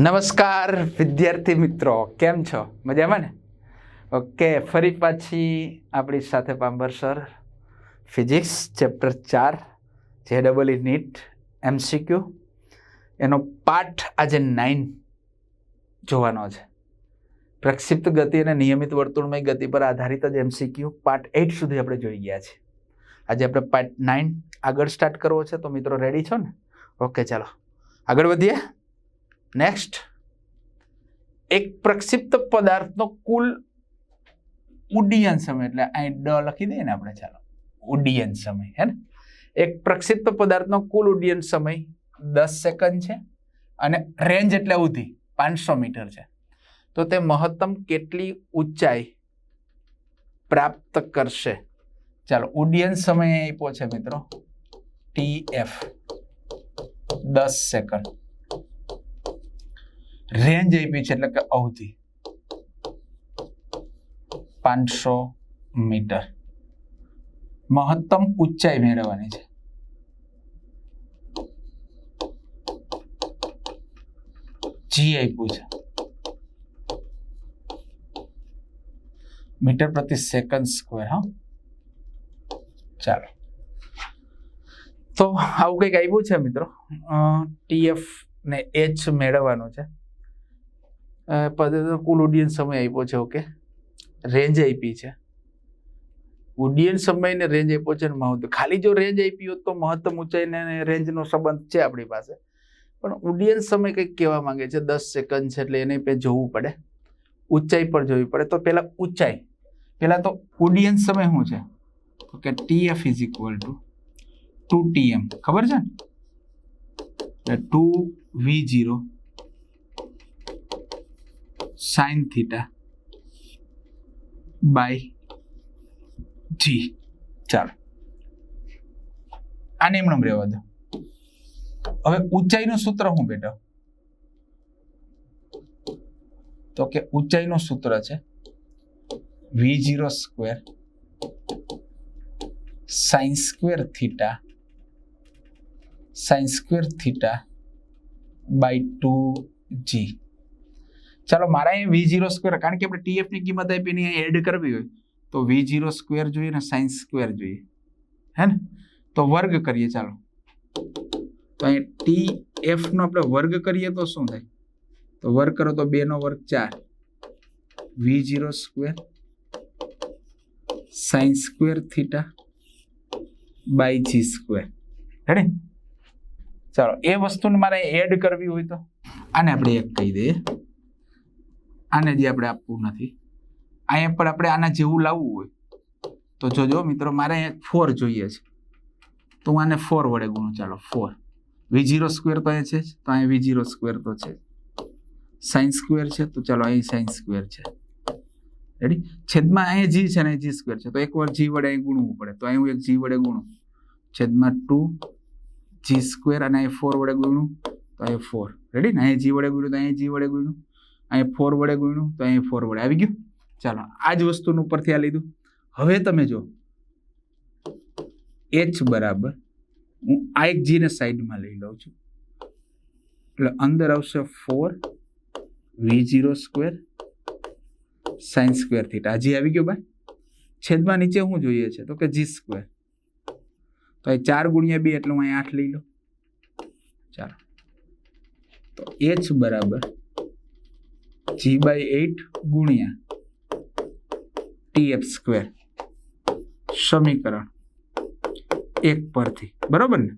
નમસ્કાર, વિદ્યાર્થી મિત્રો. કેમ છો? મજામાં ને? ઓકે, ફરી પાછી આપણી સાથે પાંબર સર. ફિઝિક્સ ચેપ્ટર ચાર જે ડબલ ઈ નીટ એમસીક્યુ એનો પાઠ આજે નાઇન જોવાનો છે. પ્રક્ષિપ્ત ગતિ અને નિયમિત વર્તુળમય ગતિ પર આધારિત જ એમસીક્યુ પાર્ટ એઇટ સુધી આપણે જોઈ ગયા છે. આજે આપણે પાર્ટ નાઇન આગળ સ્ટાર્ટ કરવો છે, તો મિત્રો રેડી છો ને? ઓકે, ચાલો. આગળ વધીએ. નેક્સ્ટ એક પ્રક્ષિપ્ત પદાર્થનો કુલ ઉડ્ડયન સમય, એટલે અહીં ડ લખી દઈએ ને આપણે, ચાલો. ઉડ્ડયન સમય, હે ને? એક પ્રક્ષિપ્ત પદાર્થનો કુલ ઉડ્ડયન સમય દસ સેકન્ડ છે અને રેન્જ એટલે અવધિ પાંચસો મીટર છે. તો તે મહત્તમ કેટલી ઊંચાઈ પ્રાપ્ત કરશે? ચાલો, ઉડ્ડયન સમય આપ્યો છે, મિત્રો. ટી એફ દસ સેકન્ડ. રેન્જ આપી છે એટલે કે અવધિ. પાંચસો મીટર. મહત્તમ ઊંચાઈ મેળવવાની છે. જી આપ્યું છે. મીટર પ્રતિ સેકન્ડ સ્ક્વેર, હા? ચાલો. તો આવું કંઈક આવ્યું છે મિત્રો? ટીએફ ને એચ મેળવવાનું છે. કુલ ઉડ્ડયન સમય આપ્યો છે ઓકે રેન્જ આપી છે. ઉડ્ડયન સમયને રેન્જ આપ્યો છે ને મહત્તમ ખાલી જો રેન્જ આપી હોત તો મહત્તમ ઊંચાઈને રેન્જનો સંબંધ છે આપણી પાસે. પણ ઉડ્ડયન સમય કંઈક કહેવા માંગે છે, દસ સેકન્ડ છે એટલે એને પે જોવું પડે. ઊંચાઈ પર જોવી પડે. તો પહેલાં ઊંચાઈ. પહેલાં તો ઉડ્ડયન સમય શું છે? તો કે TF is equal to two TM ખબર છે? ને two V zero sine theta by G ચાલો. આને એમણે રહેવા દો. હવે ઊંચાઈનું સૂત્ર શું બેટા? તો કે ઊંચાઈનું સૂત્ર છે V zero square sine square theta sine square theta by two G ચાલો મારે અહીં વી જીરો સ્ક્વેર કારણ કે આપણે ટીએફની કિંમત આપીને એડ કરવી હોય, તો વી જીરો સ્ક્વેર જોઈએ ને સાઇન સ્ક્વેર જોઈએ. હે ને? તો વર્ગ કરીએ, ચાલો. તો અહીં ટી એફનો આપણે વર્ગ કરીએ તો શું થાય? તો વર્ગ કરો તો બેનો વર્ગ ચાર. V zero square sine square theta by G square ready ચાલો, એ વસ્તુને મારે એડ કરવી હોય તો. આને આપણે એક કહી દઈએ. આને જે આપણે આપવું નથી. અહીંયા પણ આપણે આના જેવું લાવવું હોય. તો જોજો મિત્રો, મારે ફોર જોઈએ છે. તો હું આને ફોર વડે ગુણું. ચાલો ફોર વી જીરો સ્ક્વેર તો અહીંયા છે તો અહીંયા વી જીરો સ્ક્વેર તો છે સાઇન સ્ક્વેર છે. તો ચાલો, અહીં સાઇન સ્ક્વેર છે. રેડી છેદમાં અહીંયા જી છે ને જી સ્ક્વેર છે. તો એકવાર જી વડે અહીં ગુણવું પડે. તો અહીં હું એક જી વડે ગુણું. છેદમાં ટુ જી સ્ક્વેર અને અહીં ફોર વડે ગુણું. તો અહીં ફોર રેડી ને અહીં જી વડે ગુણ્યું, તો અહીં જી વડે ગુણ્યું. અહીં ફોર વડે ગુણ્યું, તો અહીં ફોર વડે આવી ગયું. ચાલો આ જ વસ્તુનું ઉપરથી આ લીધું. હવે તમે જો એચ બરાબર, હું આ એક જીને સાઈડમાં લઈ લઉં છું. એટલે અંદર આવશે four V zero square sine square theta હજી આવી ગયો ભાઈ. છેદમાં નીચે શું જોઈએ છે? તો કે જી સ્ક્વેર તો એ ચાર ગુણ્યા બે, એટલે હું અહીંયા આઠ લઈ લો ચાલો. તો એચ બરાબર જી બાય એટ ગુણ્યા ટીએફ સ્ક્વેર સમીકરણ એક પરથી. બરાબર ને?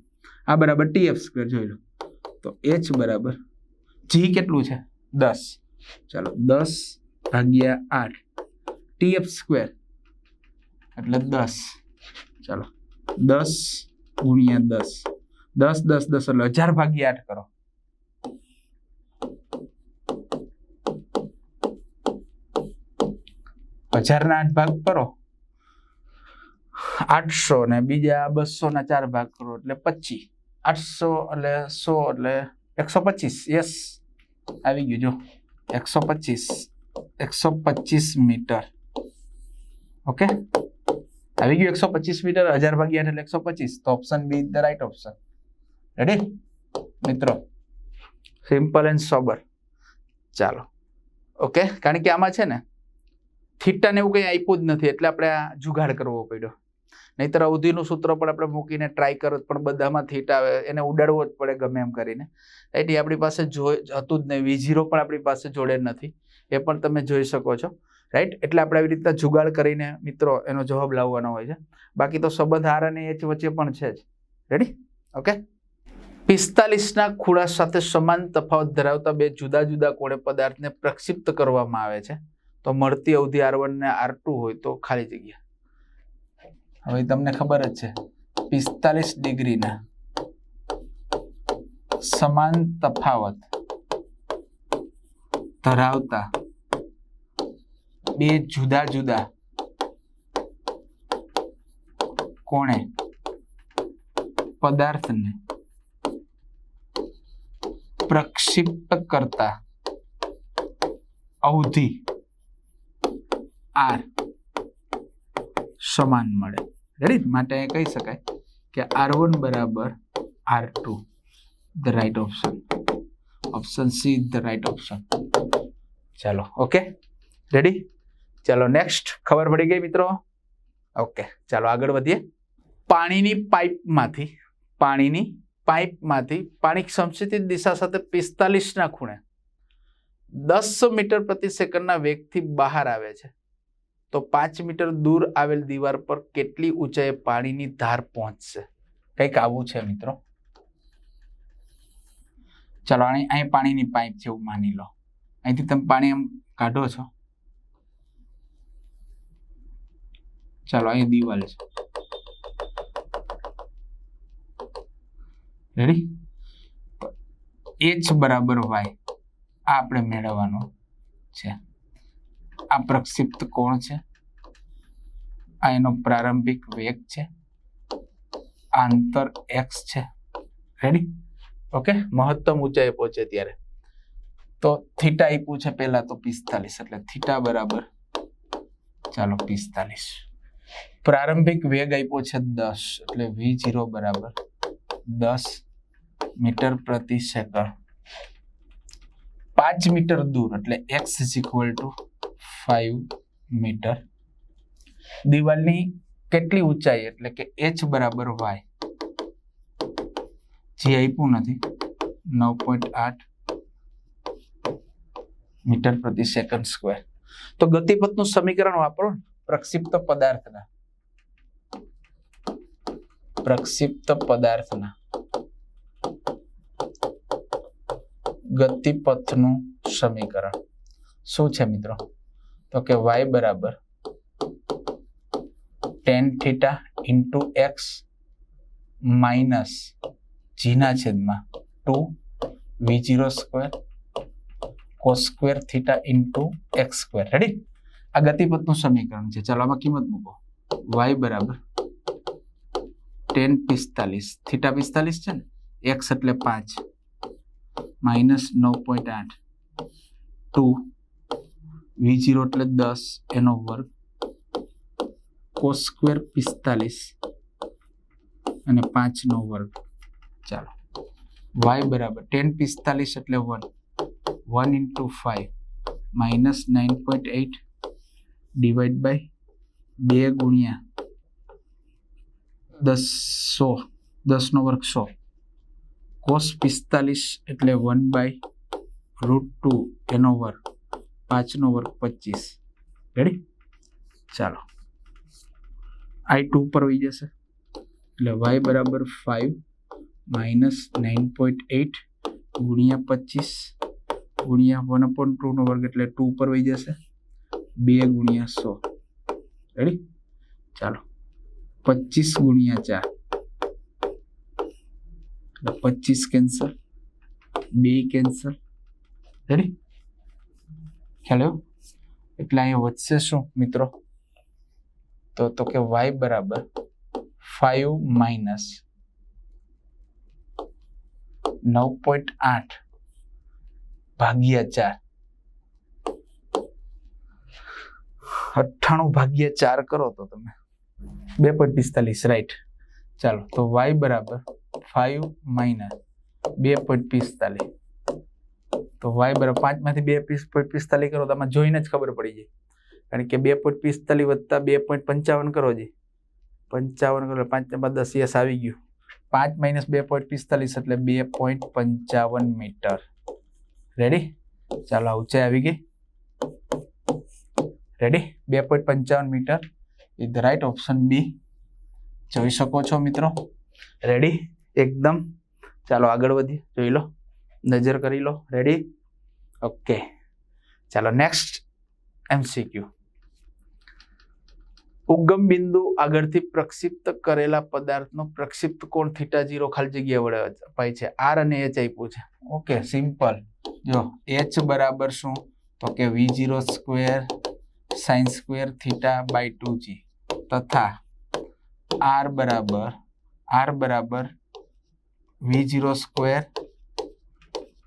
આ બરાબર ટીએફ સ્ક્વેર જોઈ લો. તો એચ બરાબર જી કેટલું છે? દસ. ચાલો, દસ ભાગ્યા આઠ. ટીએફ સ્ક્વેર એટલે દસ. ચાલો, દસ ગુણ્યા દસ. દસ દસ દસ એટલે હજાર ભાગ્યા આઠ કરો. હજારના આઠ ભાગ કરો. આઠસો ને બીજા બસો ના ચાર ભાગ કરો એટલે પચીસ. આઠસો એટલે સો એટલે એકસો પચીસ. યસ આવી ગયું જો. એકસો પચીસ. એકસો પચીસ મીટર. ઓકે? આવી ગયું એકસો પચીસ મીટર, હજાર ભાગ્યા એટલે એકસો પચીસ. તો option B the right option ready મિત્રો. સિમ્પલ એન્ડ સોબર ચાલો. ઓકે કારણ કે આમાં છે ને થીટાને એવું કંઈ આપ્યું જ નથી, એટલે આપણે આ જુગાડ કરવો પડ્યો. નહીતર અવધિનું સૂત્ર પણ આપણે મૂકીને ટ્રાય કરો પણ બધામાં થીટ આવે, એને ઉડાડવો જ પડે ગમે એમ કરીને. રાઈટ એ આપણી પાસે જો હતું જ નહીં વી ઝીરો પણ આપણી પાસે જોડે નથી. એ પણ તમે જોઈ શકો છો. રાઈટ એટલે આપણે આવી રીતના જુગાડ કરીને, મિત્રો, એનો જવાબ લાવવાનો હોય છે. બાકી તો સંબંધ આર અને એચ વચ્ચે પણ છે જ. રેડી ઓકે પિસ્તાલીસના ખૂણા સાથે સમાન તફાવત ધરાવતા બે જુદા જુદા કોણે પદાર્થને પ્રક્ષિપ્ત કરવામાં આવે છે. તો મળતી અવધિ આર ને આર હોય તો ખાલી જગ્યા. હવે તમને ખબર જ છે, પિસ્તાલીસ ડિગ્રીના સમાન તફાવત ધરાવતા બે જુદા જુદા કોણે પદાર્થને પ્રક્ષિપ્ત કરતા અવધિ આર સમાન મળે. રેડી માટે કહી શકાય કે આર વન બરાબર R two. The right option option C the right option ચાલો ઓકે રેડી ચાલો નેક્સ્ટ ખબર પડી ગઈ મિત્રો? ઓકે ચાલો આગળ વધીએ. પાણીની પાઇપમાંથી પાણીની પાઇપમાંથી પાણી સમસિત દિશા સાથે પિસ્તાલીસના ખૂણે દસ મીટર પ્રતિ સેકન્ડના વેગથી બહાર આવે છે. તો પાંચ મીટર દૂર આવેલ દીવાર પર કેટલી ઊંચાઈએ પાણીની ધાર પહોંચશે? કંઈક આવું છે મિત્રો. ચલો અહીં અહીં પાણીની પાઇપ છે એવું માની લો. અહીંથી તમે પાણી એમ કાઢો છો. ચાલો અહીં દિવાલ છે. રેડી એચ બરાબર વાય આ આપણે મેળવવાનું છે. આ પ્રક્ષિપ્ત કોણ છે? આ એનો પ્રારંભિક વેગ છે. આંતર એક્સ છે. રેડી ઓકે મહત્તમ ઊંચાઈ પહોંચે ત્યારે. તો થીટા આપ્યું છે પહેલા તો પિસ્તાલીસ, એટલે થીટા બરાબર. ચાલો પિસ્તાલીસ. પ્રારંભિક વેગ આપ્યો છે દસ, એટલે વી જીરો બરાબર. દસ મીટર પ્રતિ સેકન્ડ. પાંચ મીટર દૂર, એટલે X is equal to five metre દિવાલની કેટલી ઊંચાઈ એટલે કે એચ બરાબર વાય જે આપ્યું નથી. નવ પોઈન્ટ આઠ મીટર પ્રતિ સેકન્ડ સ્ક્વેર તો ગતિપથનું સમીકરણ વાપરો પ્રક્ષિપ્ત પદાર્થના. પ્રક્ષિપ્ત પદાર્થના. ગતિપથનું સમીકરણ. શું છે મિત્રો? તો કે વાય બરાબર tan theta into X minus જીના છેદમાં two V zero square cos square theta into X square ready આ ગતિપથનું સમીકરણ છે. ચાલો આમાં કિંમત મૂકો. વાય બરાબર ટેન પિસ્તાલીસ. થીટા પિસ્તાલીસ છે ને? એક્સ એટલે પાંચ. માઇનસ નવ પોઈન્ટ આઠ. ટુ વી જીરો એટલે દસ એનો વર્ગ કોસ સ્ક્વેર પિસ્તાલીસ અને પાંચનો વર્ગ. ચાલો. વાય બરાબર ટેન પિસ્તાલીસ એટલે one one into five minus nine point eight divide by બે ગુણ્યા દસ સો. દસનો વર્ગ સો. કોસ પિસ્તાલીસ એટલે વન બાય રૂટ ટુ એનો વર્ગ. પાંચનો વર્ગ પચીસ. રેડી ચાલો. આઈ ટુ પર વહી જશે. એટલે વાય બરાબર five minus nine point eight ગુણ્યા પચીસ. ગુણ્યા વન અપોન ટુનો વર્ગ એટલે ટુ પર વહી જશે. બે ગુણ્યા સો. રેડી ચાલો. પચીસ ગુણ્યા ચાર. એટલે પચીસ કેન્સલ બે કેન્સલ રેડી ખ્યાલ આવ્યો? એટલે અહીંયા વધશે શું, મિત્રો? તો તો કે વાય બરાબર ફાઈવ માઇનસ નવ પોઈન્ટ આઠ ભાગ્યા ચાર. અઠ્ઠાણું ભાગ્યા ચાર કરો તો તમે. બે પોઈન્ટ પિસ્તાલીસ રાઈટ ચાલો, તો વાય બરાબર ફાઈવ માઇનસ બે પોઈન્ટ પિસ્તાલીસ. તો વાય બરાબર પાંચમાંથી બે પીસ પોઈન્ટ પિસ્તાલીસ કરો તો આમાં જોઈને જ ખબર પડી જાય. કારણ કે બે પોઈન્ટ પિસ્તાલીસ વત્તા બે પોઈન્ટ પંચાવન કરો જી. પંચાવન કરો પાંચ ને બાદ દસ યસ આવી ગયું. પાંચ માઇનસ બે પોઈન્ટ પિસ્તાલીસ એટલે બે પોઈન્ટ પંચાવન મીટર. રેડી ચાલો આ ઊંચાઈ આવી ગઈ. રેડી બે પોઈન્ટ પંચાવન metre. Is the right option B જોઈ શકો છો મિત્રો? રેડી એકદમ. ચાલો, આગળ વધીએ. જોઈ લો. નજર કરી લો. રેડી ઓકે ચાલો નેક્સ્ટ એમસીક્યુ ઉગમ બિંદુ આગળથી પ્રક્ષિપ્ત કરેલા પદાર્થનો પ્રક્ષિપ્ત કોણ? થીટા જીરો ખાલી જગ્યા વડે અપાય છે. આર અને એચ આપ્યું છે. ઓકે સિમ્પલ જો એચ બરાબર શું? તો કે V zero square sine square theta by two G તથા આર બરાબર આર બરાબર V zero square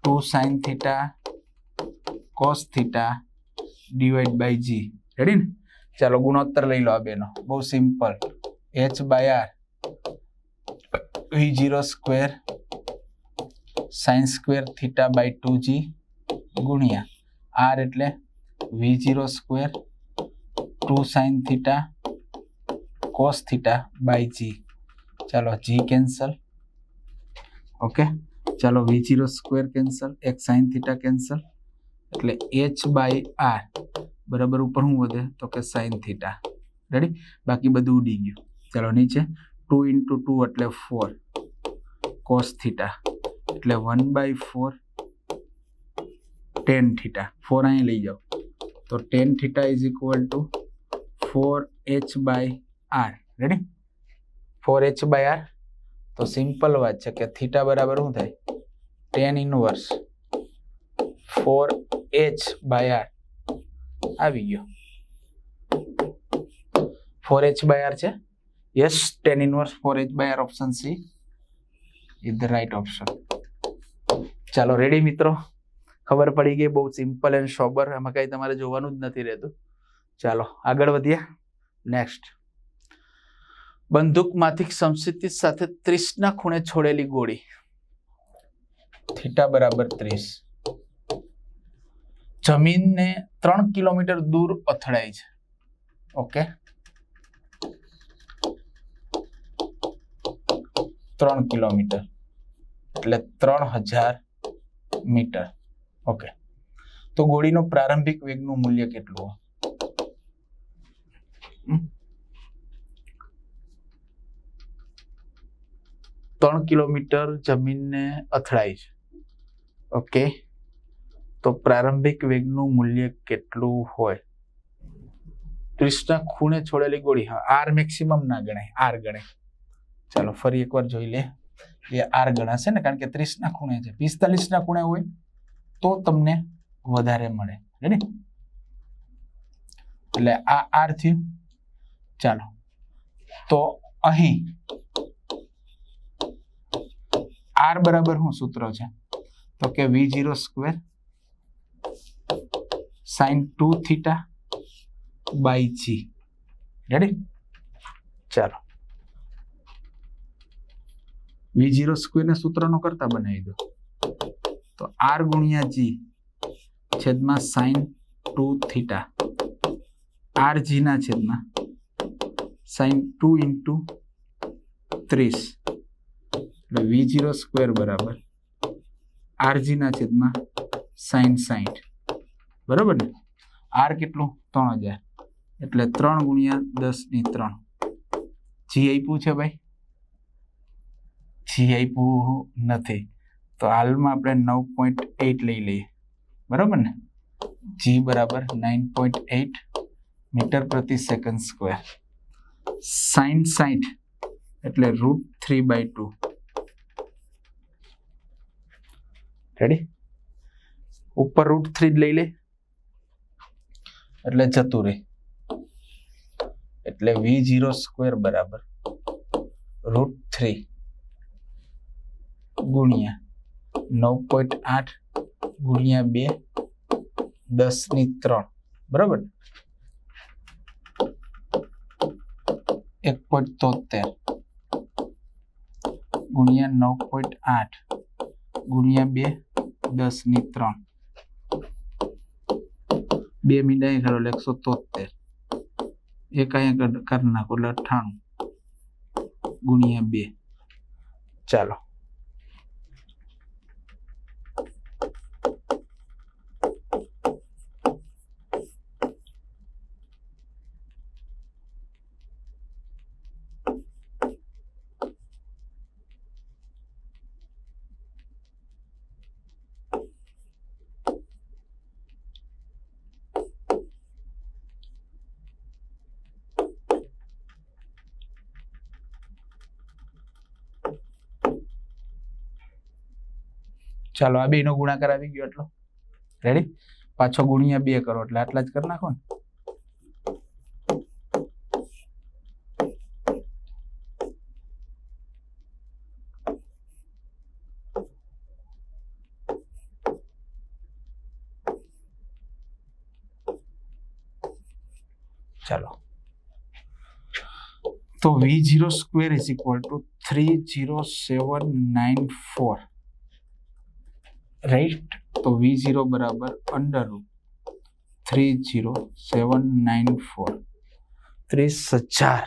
two sine theta cos theta divide by G. Ready ને? ચાલો ગુણોત્તર લઈ લો આ બેનો. બહુ simple. H by R V zero square sine square theta by two G ગુણ્યા. આર એટલે V zero square two sine theta cos theta by G ચાલો જી કેન્સલ ઓકે ચાલો વી જીરો સ્ક્વેર કેન્સલ એક sine theta cancel એટલે H by R બરાબર ઉપર શું વધે તો કે સાઇન થીટા રેડી બાકી બધું ઉડી ગયું. ચાલો નીચે ટુ ઇન્ટુ ટુ એટલે ફોર કોસ થીટા એટલે one by four tan theta four અહીં લઈ જાઓ. તો tan theta is equal to four H by R ready four H by R તો સિમ્પલ વાત છે કે થીટા બરાબર શું થાય? Tan inverse four H by R આવી ગયો. ફોર એચ બાય આર છે? Yes tan inverse four H by R option C is the right option ચાલો રેડી મિત્રો? ખબર પડી ગઈ, બહુ સિમ્પલ એન્ડ સોબર એમાં કઈ તમારે જોવાનું જ નથી રહેતું. ચાલો, આગળ વધીએ. નેક્સ્ટ બંદૂકમાંથી સમસ્થિતિ સાથે ત્રીસના ખૂણે છોડેલી ગોળી. થીટા બરાબર ત્રીસ. જમીનને ત્રણ કિલોમીટર દૂર અથડાય છે. ઓકે? ત્રણ કિલોમીટર. એટલે ત્રણ હજાર મીટર. ઓકે. તો ગોળીનો પ્રારંભિક વેગનું મૂલ્ય કેટલું હોય? હમ? ત્રણ કિલોમીટર જમીનને અથડાય છે. ઓકે તો પ્રારંભિક વેગનું મૂલ્ય કેટલું હોય? ત્રીસના ખૂણે છોડેલી ગોળી. હા આર મેક્સિમમ ના ગણાય. આર ગણાય. ચાલો, ફરી એકવાર જોઈ લે એ આર ગણાશે ને, કારણ કે ત્રીસના ખૂણે છે. પિસ્તાલીસના ખૂણે હોય તો તમને વધારે મળે. રેડી એટલે આ આર થયું ચાલો. તો અહીં આર બરાબર શું સૂત્ર છે? તો કે V zero square sine two theta by G ready ચાલો. વી જીરો સ્ક્વેર ને સૂત્રનો કરતા બનાવી દો. તો આર ગુણ્યા જી છેદમાં sine two theta R G ના છેદમાં સાઇન ટુ ઇન્ટુ ત્રીસ. એટલે વી જીરો સ્ક્વેર બરાબર. આરજીના છેદમાં સાઈન સાઈઠ. બરાબર ને? આર કેટલું? ત્રણ હજાર. એટલે ત્રણ ગુણ્યા દસની ત્રણ. જી આપ્યું છે ભાઈ? જી આપ્યું નથી. તો હાલમાં આપણે નવ પોઈન્ટ એટ લઈ લઈએ. બરાબર ને? જી બરાબર નાઇન પોઈન્ટ એટ મીટર પ્રતિ સેકન્ડ સ્ક્વેર. સાઈન સાઈઠ એટલે root three by two. Ready ઉપર રૂટ થ્રી જ લઈ લે. એટલે જતું રહે એટલે વી જીરો સ્ક્વેર બરાબર. રૂટ થ્રી ગુણ્યા નવ પોઈન્ટ આઠ ગુણ્યા બે દસની ત્રણ. બરાબર? એક પોઈન્ટ તોતેર. ગુણ્યા નવ પોઈન્ટ આઠ ગુણ્યા બે દસની ત્રણ. બે મિનિટ અહીં કરો એટલે એકસો તોતેર. એક અહીંયા કરી નાખો એટલે અઠ્ઠાણું. ગુણ્યા બે. ચાલો. ચાલો, આ બેનો ગુણાકાર આવી ગયો એટલો. રેડી પાછો ગુણ્યા બે કરો, એટલે આટલા જ કરી નાખો ને. ચાલો. તો V zero square is equal to three zero seven nine four right? તો વી ઝીરો બરાબર under root three zero seven nine four ત્રીસ હજાર.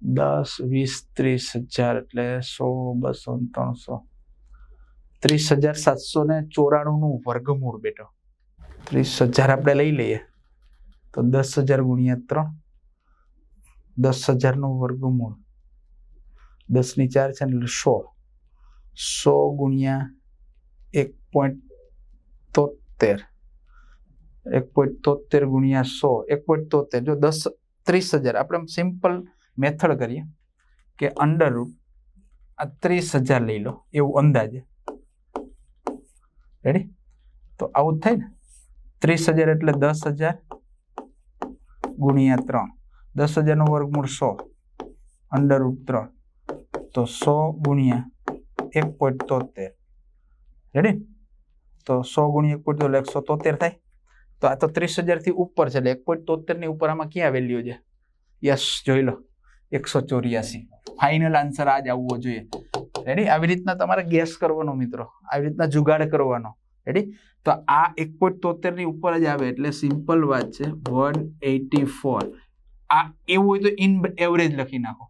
દસ વીસ ત્રીસ હજાર એટલે સો બસો ત્રણસો. ત્રીસ હજાર સાતસો ને ચોરાણુંનું વર્ગમૂળ બેટો. ત્રીસ હજાર આપણે લઈ લઈએ. તો દસ હજાર ગુણ્યા ત્રણ. દસ હજારનું વર્ગમૂળ. દસની ચાર છે ને એટલે સો. સો ગુણ્યા એક પોઈન્ટ તોતેર. એક પોઈન્ટ તોતેર ગુણ્યા સો. એક પોઈન્ટ તોતેર. જો દસ, ત્રીસ હજાર. આપણે સિમ્પલ મેથડ કરીએ કે અંડર રૂટ આ ત્રીસ હજાર લઈ લો. એવું અંદાજે. રેડી તો આવું થાય ને? ત્રીસ હજાર એટલે દસ હજાર ગુણ્યા ત્રણ. દસ હજારનું વર્ગમૂળ સો. અંડર રૂટ ત્રણ. તો સો ગુણ્યા એક પોઈન્ટ તોતેર. રેડી તો સો ગુણ્યા એક પોઈન્ટ તો એકસો તોતેર થાય. તો આ તો ત્રીસ હજારથી ઉપર છે, એટલે એક પોઈન્ટ તોતેરની ઉપર આમાં ક્યાં વેલ્યુ છે? યસ જોઈ લો. એકસો ચોર્યાસી. ફાઇનલ આન્સર આ જ આવવો જોઈએ. રેડી આવી રીતના તમારે ગેસ કરવાનો મિત્રો. આવી રીતના જુગાડ કરવાનો. રેડી તો આ એક પોઈન્ટ તોતેરની ઉપર જ આવે, એટલે સિમ્પલ વાત છે વન એટી ફોર આ એવું હોય તો ઇન એવરેજ લખી નાખો.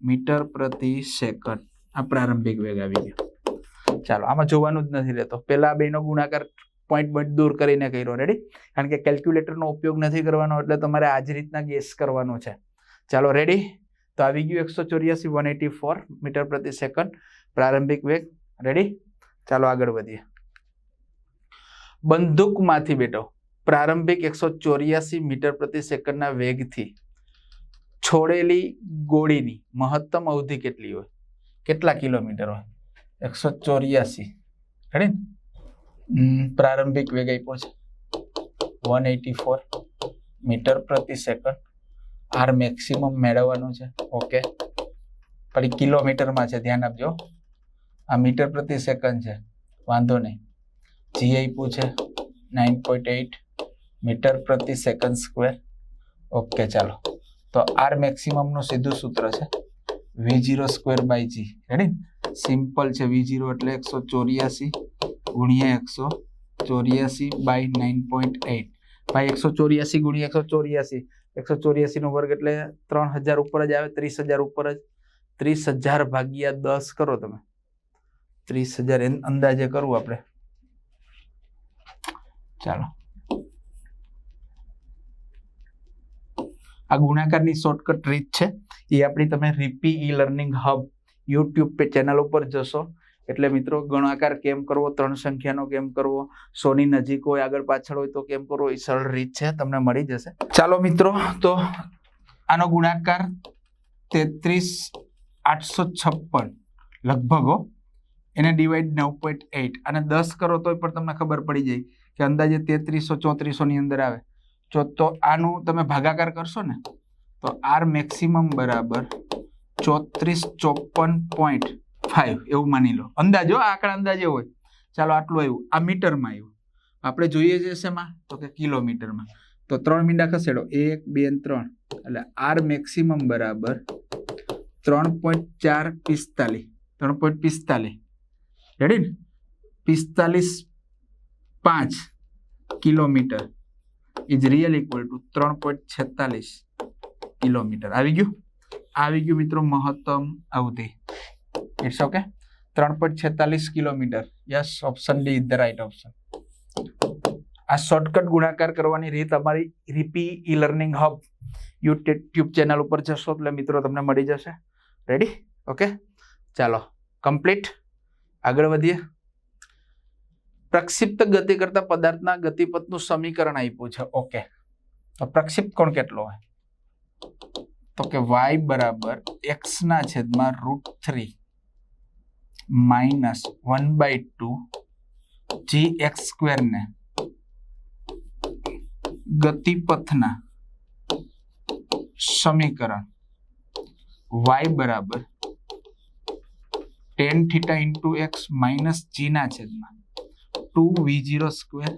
મીટર પ્રતિ સેકન્ડ આ પ્રારંભિક વેગ આવી ગયો. ચાલો, આમાં જોવાનું જ નથી રહેતો. પહેલા બેનો ગુણાકાર પોઈન્ટ પોઈન્ટ દૂર કરીને કર્યો. રેડી કારણ કે કેલ્ક્યુલેટરનો ઉપયોગ નથી કરવાનો, એટલે તમારે આ જ રીતના ગેસ કરવાનો છે. ચાલો રેડી તો આવી ગયું એકસો ચોર્યાસી વન એટી ફોર મીટર પ્રતિ સેકન્ડ પ્રારંભિક વેગ. રેડી ચાલો, આગળ વધીએ. બંદૂકમાંથી બેટો, પ્રારંભિક એકસો ચોર્યાસી મીટર પ્રતિ સેકન્ડના વેગથી છોડેલી ગોળીની મહત્તમ અવધિ કેટલી હોય? કેટલા કિલોમીટર હોય? એકસો ચોર્યાસી. રેડી પ્રારંભિક વેગ આપ્યો છે. વન એટી ફોર મીટર પ્રતિ સેકન્ડ. આર મેક્સિમમ મેળવવાનું છે. ઓકે પછી કિલોમીટરમાં છે ધ્યાન આપજો. આ મીટર પ્રતિ સેકન્ડ છે. વાંધો નહીં. જી આપ્યું છે નાઇન પોઈન્ટ એઇટ મીટર પ્રતિ સેકન્ડ સ્ક્વેર. ઓકે ચાલો. તો આર મેક્સિમમનું સીધું સૂત્ર છે. V zero square by G ready simple છે વી જીરો એટલે એકસો ચોર્યાસી ગુણ્યા એકસો ચોર્યાસી બાય નાઇન પોઈન્ટ એઇટ. ભાઈ એકસો ચોર્યાસી ગુણ્યા એકસો ચોર્યાસી. એકસો ચોર્યાસી નો વર્ગ એટલે ત્રણ હજાર ઉપર જ આવે, ત્રીસ હજાર ઉપર જ. ત્રીસ હજાર ભાગ્યા દસ કરો તમે. ત્રીસ હજાર અંદાજે કરવું આપણે. ચાલો. આ ગુણાકારની શોર્ટકટ રીત છે. એ આપણી તમે રીપી e learning hub YouTube channel ઉપર જશો. એટલે મિત્રો ગુણાકાર કેમ કરવો? ત્રણ સંખ્યાનો કેમ કરવો? સોની નજીક હોય, આગળ પાછળ હોય તો કેમ કરવો? એ સરળ રીત છે, તમને મળી જશે. ચાલો મિત્રો, તો આનો ગુણાકાર તેત્રીસ આઠસો છપ્પન, લગભગ એને ડિવાઈડ નવ પોઈન્ટ એઇટ અને દસ કરો તોય પણ તમને ખબર પડી જાય કે અંદાજે તેત્રીસો ચોત્રીસોની અંદર આવે. જો તો આનું તમે ભાગાકાર કરશો ને, તો આર મેક્સિમમ બરાબર ચોત્રીસ ચોપન પોઈન્ટ ફાઈવ એવું માની લો. અંદાજો આ આંકડા અંદાજે હોય. ચાલો આટલું આવ્યું. આ મીટરમાં આવ્યું. આપણે જોઈએ છે શેમાં? તો કે કિલોમીટરમાં. તો ત્રણ મીંડા ખસેડો. એક, બે ત્રણ. એટલે આર મેક્સિમમ બરાબર ત્રણ પોઈન્ટ ચાર પિસ્તાલીસ. ત્રણ પોઈન્ટ પિસ્તાલીસ. રેડી ને? પિસ્તાલીસ પાંચ kilometre is real equal to ત્રણ પોઈન્ટ છેતાલીસ કિલોમીટર. આવી ગયું? આવી ગયું મિત્રો મહત્તમ અવધિ. ઇટ્સ ઓકે ત્રણ પોઈન્ટ છેતાલીસ kilometre. Yes option D is the right option આ શોર્ટકટ ગુણાકાર કરવાની રીત અમારી રીપી e learning hub YouTube channel ઉપર જશો એટલે મિત્રો તમને મળી જશે. રેડી ઓકે ચાલો કમ્પ્લીટ આગળ વધીએ. પ્રક્ષિપ્ત ગતિ કરતા પદાર્થના ગતિપથનું સમીકરણ આપ્યું છે. ઓકે તો પ્રક્ષિપ્ત કોણ કેટલો હોય? તો કે વાય બરાબર એક્સ ના છેદમાં root three minus one by two G X square ને ગતિપથના સમીકરણ વાય બરાબર tan theta into X minus G ના છેદમાં two V zero square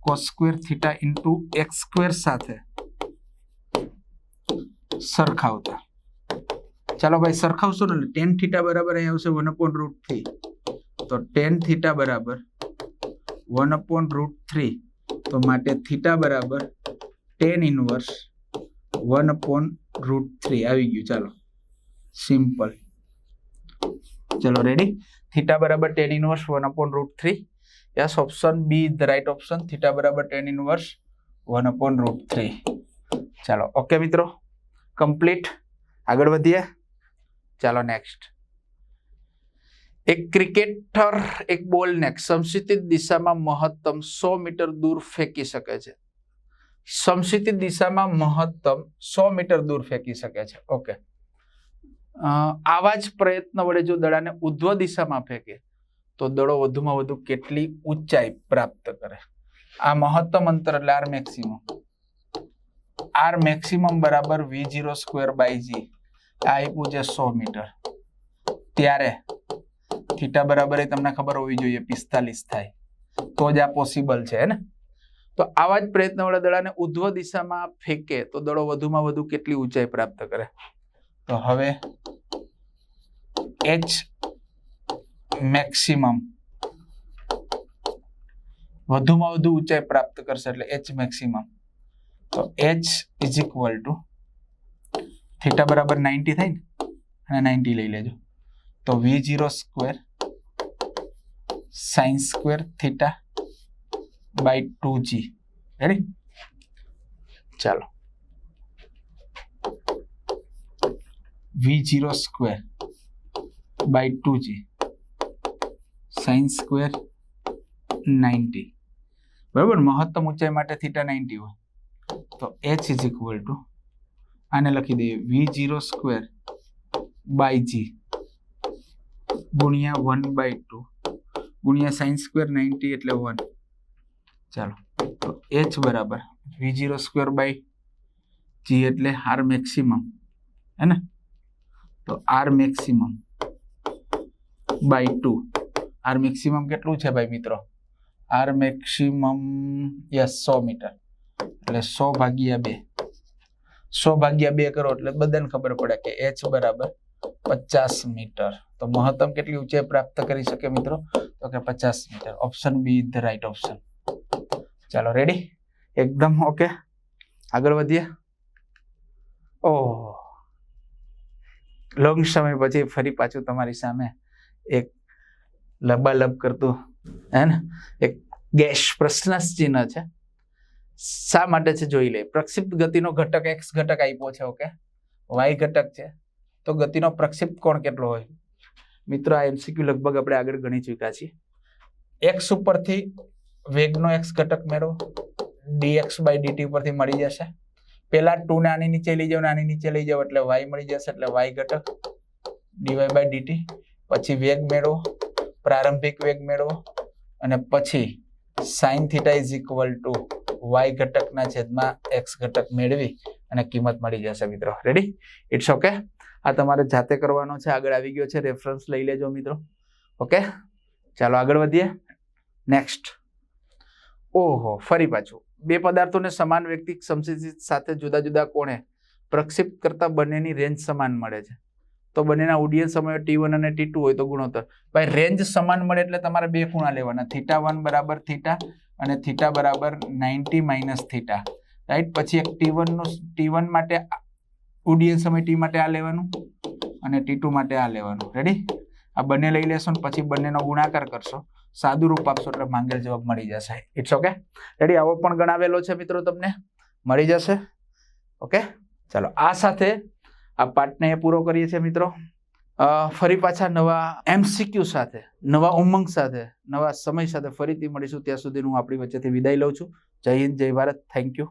cos square theta into X square સાથે સરખાવતા. ચાલો ભાઈ સરખાવશો ને ટેન થીટા બરાબર અહીં આવશે વન અપોન રૂટ થ્રી તો ટેન થીટા બરાબર વન અપોન રૂટ થ્રી તો માટે થીટા બરાબર tan inverse one upon root three આવી ગયું, ચાલો. સિમ્પલ ચલો રેડી થીટા બરાબર tan inverse one upon root three yes option B the right option theta બરાબર tan inverse one upon root three ચાલો ઓકે મિત્રો? કમ્પ્લીટ આગળ વધીએ. ચાલો નેક્સ્ટ એક ક્રિકેટર એક બોલને સમસિતિત દિશામાં મહત્તમ સો મીટર દૂર ફેંકી શકે છે. સમશિતિત દિશામાં મહત્તમ સો મીટર દૂર ફેંકી શકે છે. ઓકે આવા જ પ્રયત્ન વડે જો દડાને ઉધ્વ દિશામાં ફેંકે, તો દડો વધુમાં વધુ કેટલી ઊંચાઈ પ્રાપ્ત કરે? આ મહત્તમ અંતર એટલે આર મેક્સિમમ આર મેક્સિમમ બરાબર V zero square by G આ આપ્યું છે સો મીટર. ત્યારે થીટા બરાબર એ તમને ખબર હોવી જોઈએ, પિસ્તાલીસ થાય. તો જ આ પોસિબલ છે ને? તો આવા જ પ્રયત્ન વડે દડાને ઉધ્વ દિશામાં ફેંકે તો દડો વધુમાં વધુ કેટલી ઊંચાઈ પ્રાપ્ત કરે? તો હવે એચ મેક્સિમમ વધુમાં વધુ ઊંચાઈ પ્રાપ્ત કરશે એટલે એચ મેક્સિમમ તો H is equal to theta બરાબર નાઇન્ટી થાય ને અને નાઇન્ટી લઈ લેજો તો V zero square sine square theta by two G ready ચાલો V zero square by two G sine square ninety બરાબર મહત્તમ ઊંચાઈ માટે થીટા નાઇન્ટી હોય તો એચ ઇઝ ઇક્વલ ટુ આને લખી દઈએ V zero square by G ગુણ્યા વન બાય ટુ ગુણ્યા સાઇન સ્ક્વેર નાઇન્ટી એટલે વન ચાલો, તો એચ બરાબર V zero square by G એટલે આર મેક્સિમમ હે ને? તો R maximum by two R maximum કેટલું છે ભાઈ મિત્રો? આર મેક્સિમમ યસ, સો મીટર. એટલે સો ભાગ્યા બે. સો ભાગ્યા બે કરો એટલે બધાને ખબર પડે કે એચ બરાબર પચાસ મીટર. તો મહત્તમ કેટલી ઊંચાઈ પ્રાપ્ત કરી શકે મિત્રો? તો કે પચાસ metre. Option B the right option ચાલો રેડી એકદમ ઓકે આગળ વધીએ. ઓહ. લોંગ સમય પછી ફરી પાછું તમારી સામે એક લબાલબ કરતું, હે ને? એક ગેસ પ્રશ્ન ચિહ્ન છે. શા માટે છે જોઈ લે? પ્રક્ષિપ્ત ગતિનો ઘટક એક્સ ઘટક આપ્યો છે ઓકે વાય ઘટક છે. તો ગતિનો પ્રક્ષિપ્ત કોણ કેટલો હોય? મિત્રો, આ એમસીક્યુ લગભગ આપણે આગળ ગણી ચૂક્યા છીએ. એક્સ ઉપરથી વેગનો એક્સ ઘટક મેળવો. ડીએક્સ બાય ડીટી ઉપરથી મળી જશે. પેલા ટુ નાની નીચે લઈ જાવ નાની નીચે લઈ જાવ એટલે વાય મળી જશે, એટલે વાય ઘટક ડીવાય બાય ડીટી પછી વેગ મેળવો, પ્રારંભિક વેગ મેળવો, અને પછી sine theta is equal to Y ઘટકના છેદમાં એક્સ ઘટક મેળવી અને કિંમત મળી જશે મિત્રો. રેડી ઇટ્સ ઓકે આ તમારે જાતે કરવાનો છે. આગળ આવી ગયો છે. રેફરન્સ લઈ લેજો મિત્રો. ઓકે ચાલો આગળ વધીએ. નેક્સ્ટ ઓહો, ફરી પાછું. બે પદાર્થોને સમાન વ્યક્તિ સમસિત સાથે જુદા જુદા કોણે પ્રક્ષિપ્ત કરતા બંનેની રેન્જ સમાન મળે છે. તો બંનેના ઉડ્ડયન સમયો ટી વન અને ટી ટુ હોય તો ગુણોત્તર. ભાઈ રેન્જ સમાન મળે એટલે તમારે બે ખૂણા લેવાના. થીટા વન બરાબર થીટા અને થીટા બરાબર નાઇન્ટી માઇનસ થીટા. રાઈટ? પછી એક ટી વનનું ટી વન માટે ઉડીએ સમય ટી માટે આ લેવાનું અને ટી ટુ માટે આ લેવાનું. રેડી આ બંને લઈ લેશો ને પછી બંનેનો ગુણાકાર કરશો. સાદું રૂપ આપશો એટલે માંગેલ જવાબ મળી જશે. ઇટ્સ ઓકે રેડી આવો પણ ગણાવેલો છે મિત્રો તમને. મળી જશે. ઓકે ચાલો, આ સાથે આ પાર્ટને પૂરો કરીએ છીએ મિત્રો. ફરી પાછા નવા એમસીક્યુ સાથે, નવા ઉમંગ સાથે, નવા સમય સાથે ફરીથી મળીશું. ત્યાં સુધી હું આપણી વચ્ચેથી વિદાય લઉં છું. જય હિન્દ, જય ભારત. Thank you